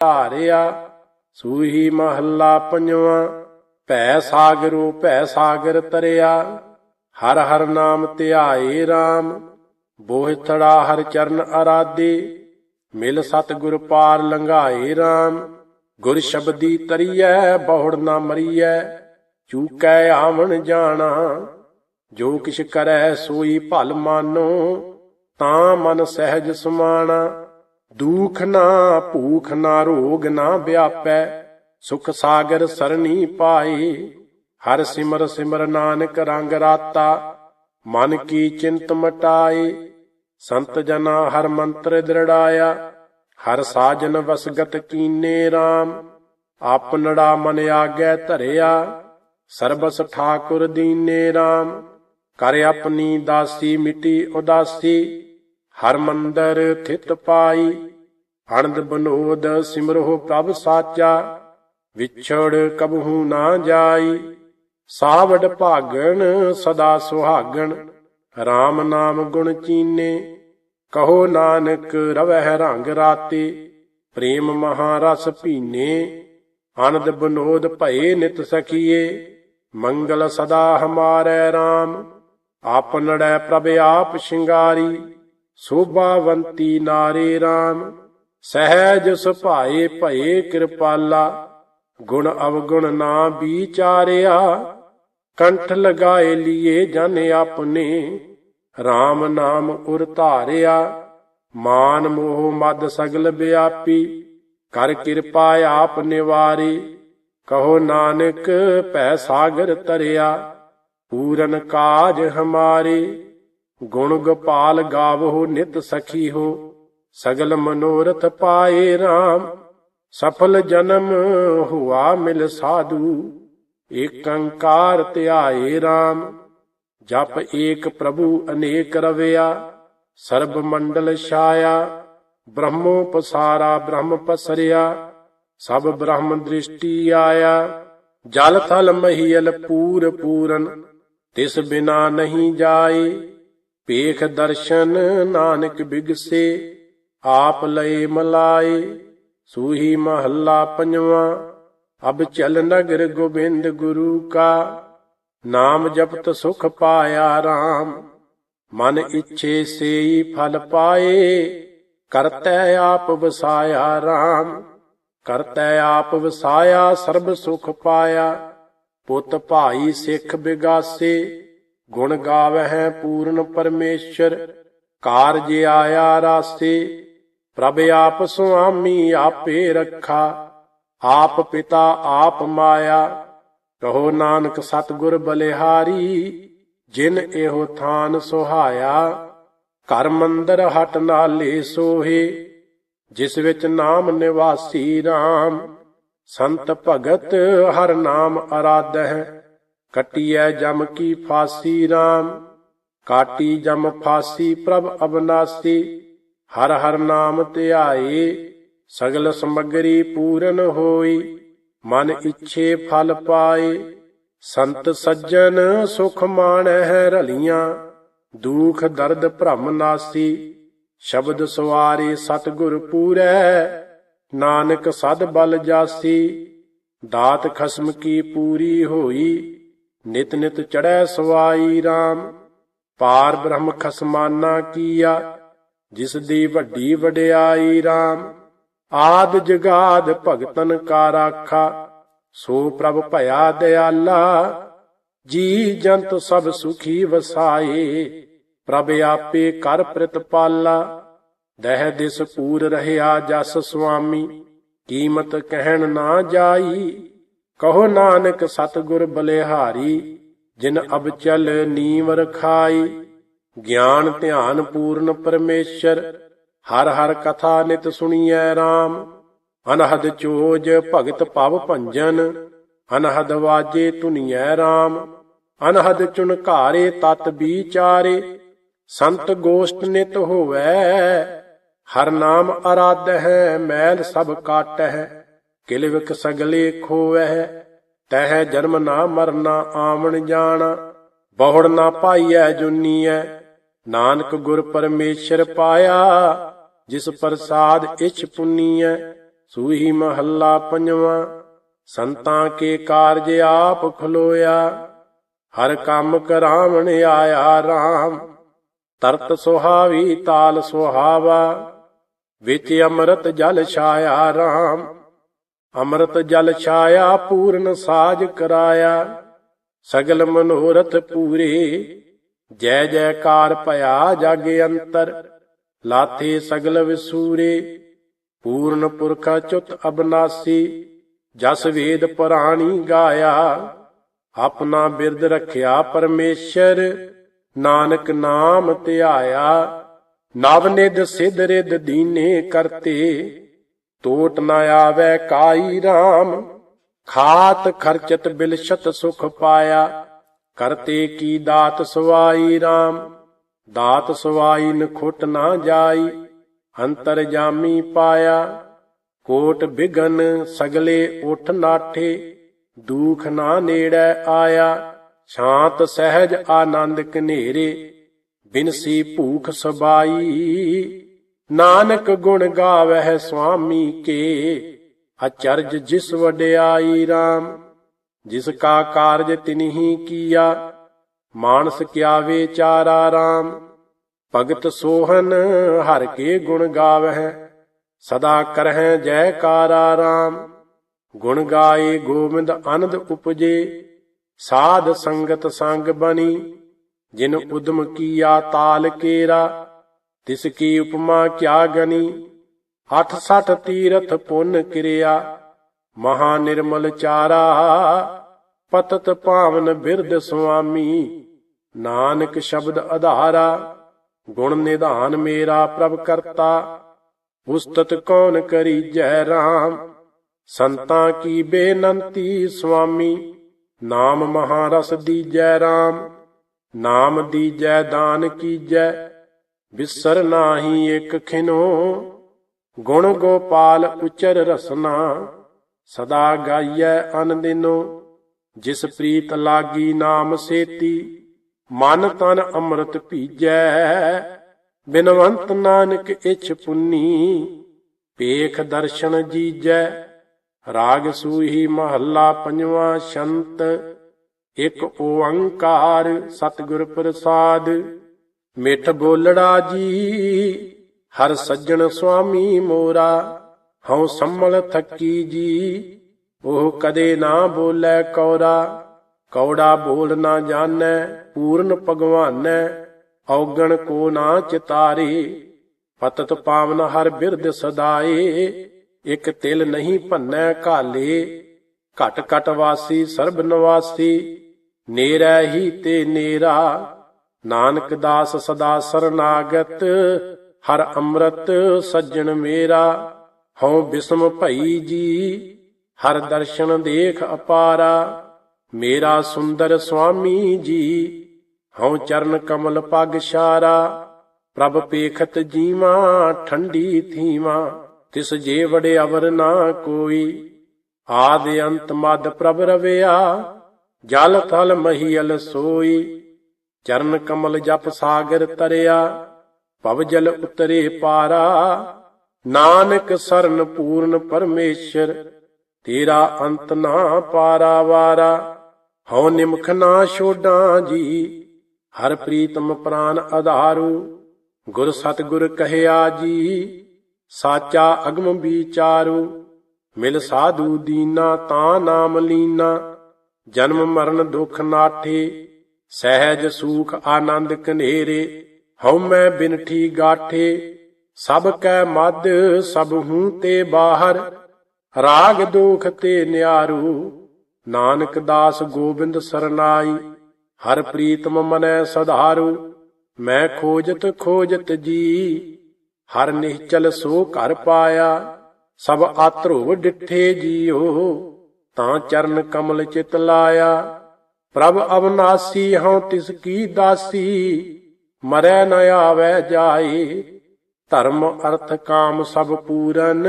ਧਾਰਿਆ, ਸੂਹੀ ਮਹੱਲਾ ਪੰਜਵਾਂ, ਭੈ ਸਾਗਰੋ ਭੈ ਸਾਗਰ ਤਰਿਆ, ਹਰ ਹਰ ਨਾਮ ਧਿਆਏ RAM ਬੋਹਿਥੜਾ ਹਰ ਚਰਨ ਅਰਾਧੇ, ਮਿਲ ਸਤ ਗੁਰ ਪਾਰ ਲੰਘਾਏ RAM ਗੁਰ ਸ਼ਬਦੀ ਤਰੀਐ, ਬਹੁੜ ਨਾ ਮਰੀਐ ਚੂਕੈ ਆਵਣ ਜਾਣਾ, ਜੋ ਕਿਛ ਕਰੈ ਸੋਈ ਭਲ ਮਾਨੋ, ਤਾਂ ਮਨ ਸਹਿਜ ਸਮਾਣਾ। ਦੂਖ ਨਾ, ਭੂਖ ਨਾ, ਰੋਗ ਨਾ ਵਿਆਪੈ। ਸੁਖ ਸਾਗਰ ਸਰਣੀ ਪਾਏ। ਹਰ ਸਿਮਰ ਸਿਮਰ ਨਾਨਕ ਰੰਗ ਰਾਤਾ। ਮਨ ਕੀ ਚਿੰਤ ਮਟਾਏ। ਸੰਤ ਜਨਾ ਹਰ ਮੰਤਰ ਦ੍ਰਿੜਾਇਆ। ਹਰ ਸਾਜਨ ਵਸਗਤ ਕੀਨੇ RAM ਆਪਨੜਾ ਮਨ ਆਗੈ ਧਰਿਆ। ਸਰਬਸ ਠਾਕੁਰ ਦੀਨੇ RAM ਕਰ ਆਪਣੀ ਦਾਸੀ ਮਿਟੀ ਉਦਾਸੀ। ਹਰ ਮੰਦਰ ਥਿਤ ਪਾਈ ਅਨੰਦ ਬਨੋਦ ਸਿਮਰੋ ਪ੍ਰਭ ਸਾਚਾ, ਵਿਛੜ ਕਬਹੂ ਨਾ ਜਾਈ। ਸਾਵਡ ਭਾਗਣ, ਸਦਾ ਸੁਹਾਗਣ RAM ਨਾਮ ਗੁਣ ਚੀਨੇ, ਕਹੋ ਨਾਨਕ ਰਵਹਿ ਰੰਗ ਰਾਤੇ, ਪ੍ਰੇਮ ਮਹਾਰਸ ਭੀਨੇ, ਆਨੰਦ ਬਨੋਦ ਭਏ ਨਿਤ ਸਖੀਏ, ਮੰਗਲ ਸਦਾ ਹਮਾਰੇ RAM ਆਪਨੜੈ ਪ੍ਰਭ ਆਪ ਸ਼ਿੰਗਾਰੀ। ਸੋਭਾਵੰਤੀ ਨਾਰੇ RAM ਸਹਿਜ ਸੁਭਾਏ ਭਏ ਕਿਰਪਾਲਾ, ਗੁਣ ਅਵਗੁਣ ਨਾ ਵਿਚਾਰਿਆ, ਕੰਠ ਲਗਾਏ ਲੀਏ ਜਨ ਆਪਨੇ RAM ਨਾਮ ਉਰ ਧਾਰਿਆ, ਮਾਨ ਮੋਹ ਮਦ ਸਗਲ ਬਿਆਪੀ ਕਰ ਕਿਰਪਾ ਆਪ ਨਿਵਾਰੀ, ਕਹੋ ਨਾਨਕ ਭੈ ਸਾਗਰ ਤਰਿਆ ਪੂਰਨ ਕਾਜ ਹਮਾਰੇ। ਗੁਣ ਗੋਪਾਲ ਗਾਵੋ, ਨਿਤ ਸਖੀ ਹੋ। ਸਗਲ ਮਨੋਰਥ ਪਾਏ RAM ਸਫਲ ਜਨਮ ਹੁਆ ਮਿਲ ਸਾਧੂ। ਏਕੰਕਾਰ ਧਿਆਏ RAM ਜਪ ਏਕ ਪ੍ਰਭੂ ਅਨੇਕ ਰਵਿਆ। ਸਰਬ ਮੰਡਲ ਛਾਇਆ, ਬ੍ਰਹਮੋ ਪਸਾਰਾ ਬ੍ਰਹਮ ਪਸਰਿਆ। ਸਭ ਬ੍ਰਹਮ ਦ੍ਰਿਸ਼ਟੀ ਆਇਆ, ਜਲ ਥਲ ਮਹੀਲ ਪੂਰ ਪੂਰਨ। ਤਿਸ ਬਿਨਾ ਨਹੀਂ ਜਾਏ ਪੇਖ ਦਰਸ਼ਨ ਨਾਨਕ ਬਿਗਸੇ, ਆਪ ਲਏ ਮਲਾਏ, ਸੂਹੀ ਮਹੱਲਾ ਪੰਜਵਾਂ, ਅਬ ਚਲ ਨਗਰ ਗੋਬਿੰਦ ਗੁਰੂ ਕਾ, ਨਾਮ ਜਪਤ ਸੁਖ ਪਾਇਆ RAM ਮਨ ਇੱਛੇ ਸੇਈ ਫਲ ਪਾਏ, ਕਰਤੈ ਆਪ ਵਸਾਇਆ RAM ਕਰਤੈ ਆਪ ਵਸਾਇਆ, ਸਰਬ ਸੁਖ ਪਾਇਆ, ਪੁੱਤ ਭਾਈ ਸਿੱਖ ਬਿਗਾਸੇ ਗੁਣ ਗਾਵਹਿ ਪੂਰਨ ਪਰਮੇਸ਼ਰ ਕਾਰਜ ਆਇਆ ਰਾਸੇ, ਪ੍ਰਭ ਆਪ ਸੁਆਮੀ ਆਪੇ ਰੱਖਾ। ਆਪ ਪਿਤਾ, ਆਪ ਮਾਇਆ, ਕਹੋ ਨਾਨਕ ਸਤਿਗੁਰ ਬਲਿਹਾਰੀ, ਜਿਨ ਇਹੋ ਥਾਨ ਸੁਹਾਇਆ। ਘਰ ਮੰਦਰ ਹਟ ਨਾਲੇ ਸੋਹੇ, ਜਿਸ ਵਿੱਚ ਨਾਮ ਨਿਵਾਸੀ RAM ਸੰਤ ਭਗਤ ਹਰ ਨਾਮ ਅਰਾਧ ਹੈ ਕਟਿਐ ਜਮ ਕੀ ਫਾਸੀ RAM ਕਾਟੀ ਜਮ ਫਾਸੀ ਪ੍ਰਭ ਅਬਨਾਸੀ, ਹਰ ਹਰ ਨਾਮ ਧਿਆਏ, ਸਗਲ ਸਮਗਰੀ ਪੂਰਨ ਹੋਈ, ਮਨ ਇੱਛੇ ਫਲ ਪਾਏ, ਸੰਤ ਸੱਜਣ ਸੁਖ ਮਾਣਹਿ ਰਲੀਆਂ, ਦੁਖ ਦਰਦ ਭ੍ਰਮ ਨਾਸੀ, ਸ਼ਬਦ ਸਵਾਰੇ ਸਤਿਗੁਰ ਪੂਰੈ, ਨਾਨਕ ਸਦ ਬਲ ਜਾਸੀ, ਦਾਤ ਖਸਮ ਕੀ ਪੂਰੀ ਹੋਈ ਨਿਤ ਨਿਤ ਚੜੈ ਸਵਾਈ RAM ਪਾਰ ਬ੍ਰਹਮ ਖਸਮਾਨਾ ਕੀਆ, ਜਿਸ ਦੀ ਵੱਡੀ ਵਡਿਆਈ RAM ਆਦ ਜਗਾਦ ਭਗਤਨ ਕਾ ਰਾਖਾ ਸੋ ਪ੍ਰਭ ਭਇਆ ਦਿਆਲਾ। ਜੀ ਜੰਤ ਸਭ ਸੁਖੀ ਵਸਾਏ, ਪ੍ਰਭ ਆਪੇ ਕਰ ਪ੍ਰਤਪਾਲਾ ਦਹਿ ਦਿਸ ਪੂਰ ਰਹਿਆ ਜਸ ਸੁਆਮੀ, ਕੀਮਤ ਕਹਿਣ ਨਾ ਜਾਈ। ਕਹੋ ਨਾਨਕ ਸਤਿਗੁਰ ਬਲਿਹਾਰੀ, ਜਿਨ ਅਬ ਚਲ ਨੀਵ ਰਖਾਈ ਗਿਆਨ ਧਿਆਨ ਪੂਰਨ ਪਰਮੇਸ਼ਰ, ਹਰ ਹਰ ਕਥਾ ਨਿਤ ਸੁਣੀਐ RAM ਅਨਹਦ ਚੋਜ ਭਗਤ ਭਵ ਭੰਜਨ, ਅਨਹਦ ਵਾਜੇ ਧੁਨੀਐ RAM ਅਨਹਦ ਚੁਨਕਾਰੇ ਤਤ ਵਿਚਾਰੇ ਸੰਤ ਗੋਸ਼ਟ ਨਿਤ ਹੋਵੈ। ਹਰ ਨਾਮ ਅਰਾਧ ਹੈ ਮੈਲ ਸਭ ਕਾਟ ਹੈ ਕਿਲਵਿਕ ਸਗਲੇ ਖੋਵੈ ਤਹਿ ਜਨਮ ਨਾ ਮਰਨਾ ਆਵਣ ਜਾਣ, ਬਹੁੜ ਨਾ ਪਾਈਐ ਜੁਨੀਐ, ਨਾਨਕ ਗੁਰ ਪਰਮੇਸ਼ਰ ਪਾਇਆ, ਜਿਸ ਪ੍ਰਸਾਦ ਇਛ ਪੁੰਨੀਐ, ਸੂਹੀ ਮਹੱਲਾ ਪੰਜਵਾਂ, ਸੰਤਾਂ ਕੇ ਕਾਰਜ ਆਪ ਖਲੋਇਆ, ਹਰ ਕੰਮ ਕਰਾਵਣ ਆਇਆ RAM ਤਰਤ ਸੁਹਾਵੀ ਤਾਲ ਸੁਹਾਵਾ, ਵਿੱਚ ਅੰਮ੍ਰਿਤ ਜਲ ਛਾਇਆ RAM ਅੰਮ੍ਰਿਤ ਜਲ ਛਾਇਆ, ਪੂਰਨ ਸਾਜ ਕਰਾਇਆ। ਸਗਲ ਮਨੋਰਥ ਪੂਰੇ, ਜੈ ਜੈਕਾਰ ਭਇਆ ਜਗ ਅੰਤਰ। ਲਾਥੇ ਸਗਲ ਵਿਸੂਰੇ, ਪੂਰਨ ਪੁਰਖਾ ਚੁਤ ਅਬਨਾਸੀ। ਜਸ ਵੇਦ ਪੁਰਾਣੀ ਗਾਇਆ, ਆਪਣਾ ਬਿਰਦ ਰਖਿਆ ਪਰਮੇਸ਼ਰ। ਨਾਨਕ ਨਾਮ ਧਿਆਇਆ, ਨਵ ਨਿਧ ਸਿਧ ਰਿਦ ਦੀਨੇ ਕਰਤੇ। ਤੋਟ ਨ ਆਵੈ ਕਾਈ RAM ਖਾਤ ਖਰਚਤ ਬਿਲਸ਼ਤ ਸੁਖ ਪਾਇਆ। ਕਰਤੇ ਕੀ ਦਾਤ ਸਵਾਈ RAM ਦਾਤ ਸਵਾਈ ਨ ਖੁੱਟ ਨਾ ਜਾਈ। ਅੰਤਰ ਜਾਮੀ ਪਾਇਆ। ਕੋਟ ਬਿਗਨ ਸਗਲੇ ਉਠ ਨਾਠੇ। ਦੂਖ ਨਾ ਨੇੜੇ ਆਇਆ। ਸ਼ਾਂਤ ਸਹਿਜ ਆਨੰਦ ਕਨੇਰੇ ਬਿਨਸੀ ਭੂਖ ਸਬਾਈ। ਨਾਨਕ ਗੁਣ ਗਾਵਹਿ ਸੁਆਮੀ ਕੇ, ਅਚਰਜ ਜਿਸ ਵਡਿਆਈ RAM ਜਿਸ ਕਾ ਕਾਰਜ ਤਿਨਹੀ ਕੀਆ, ਮਾਨਸ ਕਿਆ ਵਿਚਾਰਾ RAM ਭਗਤ ਸੋਹਨ ਹਰ ਕੇ ਗੁਣ ਗਾਵਹਿ, ਸਦਾ ਕਰਹਿ ਜੈਕਾਰਾ RAM ਗੁਣ ਗਾਏ ਗੋਬਿੰਦ ਅਨੰਦ ਉਪਜੇ, ਸਾਧ ਸੰਗਤ ਸੰਗ ਬਣੀ, ਜਿਨ ਉਦਮ ਕੀਆ ਤਾਲ ਕੇਰਾ ਤਿਸ ਕੀ ਉਪਮਾ ਕਿਆ ਗਨੀ? ਅਠ ਸਠ ਤੀਰਥ ਪੁੰਨ ਕਿਰਿਆ, ਮਹਾ ਨਿਰਮਲ ਚਾਰਾ, ਪਤਤ ਪਾਵਨ ਬਿਰਧ ਸੁਆਮੀ, ਨਾਨਕ ਸ਼ਬਦ ਆਧਾਰਾ ਗੁਣ ਨਿਧਾਨ ਮੇਰਾ ਪ੍ਰਭ ਕਰਤਾ, ਉਸਤਤ ਕੌਣ ਕਰੀ ਜੈ ਰਾਮ? ਸੰਤਾਂ ਕੀ ਬੇਨੰਤੀ ਸੁਆਮੀ, ਨਾਮ ਮਹਾਰਸ ਦੀਜੈ ਰਾਮ, ਨਾਮ ਦੀਜੈ ਦਾਨ ਕੀਜੈ ਬਿਸਰ ਨਾਹੀ ਇਕ ਖਿਨੋ, ਗੁਣ ਗੋਪਾਲ ਉਚਰ ਰਸਨਾ। ਸਦਾ ਗਾਈਐ ਅਨ ਦਿਨੋ, ਜਿਸ ਪ੍ਰੀਤ ਲਾਗੀ ਨਾਮ ਸੇਤੀ। ਮਨ ਤਨ ਅੰਮ੍ਰਿਤ ਭੀਜੈ, ਬਿਨਵੰਤ ਨਾਨਕ ਇਛ ਪੁੰਨੀ। ਪੇਖ ਦਰਸ਼ਨ ਜੀਜੈ, ਰਾਗ ਸੂਹੀ ਮਹੱਲਾ ਪੰਜਵਾਂ ਸ਼ੰਤ। ਇਕ ਓੰਕਾਰ ਸਤਿਗੁਰ ਪ੍ਰਸਾਦ ਮਿੱਠ ਬੋਲੜਾ ਜੀ, ਹਰ ਸੱਜਣ ਸੁਆਮੀ ਮੋਰਾ, ਹਉ ਸੰਮਲ ਥੱਕੀ ਜੀ, ਉਹ ਕਦੇ ਨਾ ਬੋਲੇ ਕੌਰਾ, ਕੌੜਾ ਬੋਲ ਨਾ ਜਾਣੈ, ਪੂਰਨ ਭਗਵਾਨੈ, ਔਗਣ ਕੋ ਨਾ ਚਿਤਾਰੇ, ਪਤਤ ਪਾਵਨ ਹਰ ਬਿਰਦ ਸਦਾਏ, ਇਕ ਤਿਲ ਨਹੀਂ ਭੰਨੈ ਘਾਲੇ, ਘਟ ਘਟ ਵਾਸੀ ਸਰਬ ਨਿਵਾਸੀ, ਨੇਰੈ ਹੀ ਤੇ ਨੇਰਾ ਨਾਨਕ ਦਾਸ ਸਦਾ ਸਰਨਾਗਤ, ਹਰ ਅੰਮ੍ਰਿਤ ਸੱਜਣ ਮੇਰਾ, ਹਉ ਬਿਸਮ ਭਈ ਜੀ, ਹਰ ਦਰਸ਼ਨ ਦੇਖ ਅਪਾਰਾ, ਮੇਰਾ ਸੁੰਦਰ ਸੁਆਮੀ ਜੀ, ਹਉ ਚਰਨ ਕਮਲ ਪਗ ਸ਼ਾਰਾ ਪ੍ਰਭ ਪੇਖਤ ਜੀਵਾ ਠੰਡੀ ਥੀਵਾ, ਤਿਸ ਜੇ ਵੜੇ ਅਵਰ ਨਾ ਕੋਈ, ਆਦ ਅੰਤ ਮਦ ਪ੍ਰਭ ਰਵਿਆ, ਜਲ ਥਲ ਮਹੀਲ ਸੋਈ। ਚਰਨ ਕਮਲ ਜਪ ਸਾਗਰ ਤਰਿਆ, ਭਵ ਜਲ ਉਤਰੇ ਪਾਰਾ। ਨਾਨਕ ਸਰਨ ਪੂਰਨ ਪਰਮੇਸ਼ਰ, ਤੇਰਾ ਅੰਤ ਨਾ ਪਾਰਾ ਵਾਰਾ। ਹਉ ਨਿਮਖ ਨਾ ਛੋਡਾਂ ਜੀ ਹਰ ਪ੍ਰੀਤਮ ਪ੍ਰਾਨ ਆਧਾਰੂ ਗੁਰ ਸਤਿਗੁਰ ਕਹਿਆ ਜੀ, ਸਾਚਾ ਅਗਮ ਵਿਚਾਰੂ। ਮਿਲ ਸਾਧੂ ਦੀਨਾ ਤਾਂ ਨਾਮ ਲੀਨਾ, ਜਨਮ ਮਰਨ ਦੁਖ ਨਾਠੇ। ਸਹਿਜ ਸੂਖ ਆਨੰਦ ਕਨੇਰੇ ਹਉ ਮੈਂ ਬਿਨਠੀ ਗਾਠੇ, ਸਭ ਕੈ ਮਦ, ਸਭ ਹੂੰ ਤੇ ਬਾਹਰ, ਰਾਗ ਦੁਖ ਤੇ ਨਿਆਰੂ, ਨਾਨਕ ਦਾਸ ਗੋਬਿੰਦ ਸਰਨਾਈ, ਹਰ ਪ੍ਰੀਤਮ ਮਨੈ ਸਧਾਰੂ, ਮੈਂ ਖੋਜਤ ਖੋਜਤ ਜੀ, ਹਰ ਨਿਹਚਲ ਸੋ ਘਰ ਪਾਇਆ, ਸਭ ਆਤਰੋ ਡਿਠੇ ਜੀਓ, ਤਾਂ ਚਰਨ ਕਮਲ ਚਿਤ ਲਾਇਆ ਪ੍ਰਭ ਅਵਨਾਸੀ, ਹਉ ਤਿਸ ਕੀ ਦਾਸੀ, ਮਰੈ ਨ ਆਵੈ ਜਾਏ। ਧਰਮ, ਅਰਥ, ਕਾਮ ਸਭ ਪੂਰਨ,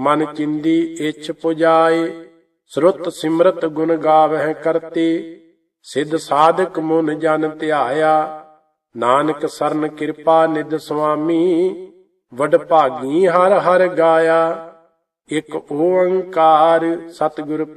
ਮਨ ਚਿੰਦੀ ਇਛ ਪੁਜਾਏ। ਸਰੁੱਤ ਸਿਮਰਤ ਗੁਣ ਗਾਵਹਿ ਕਰਤੇ, ਸਿੱਧ ਸਾਧਕ ਮਨ ਜਨ ਧਿਆਇਆ। ਨਾਨਕ ਸਰਨ ਕਿਰਪਾ ਨਿਦ ਸੁਆਮੀ, ਵਡ ਭਾਗੀ ਹਰ ਹਰ ਗਾਇਆ। ਇੱਕ ਓੰਕਾਰ ਸਤਿਗੁਰ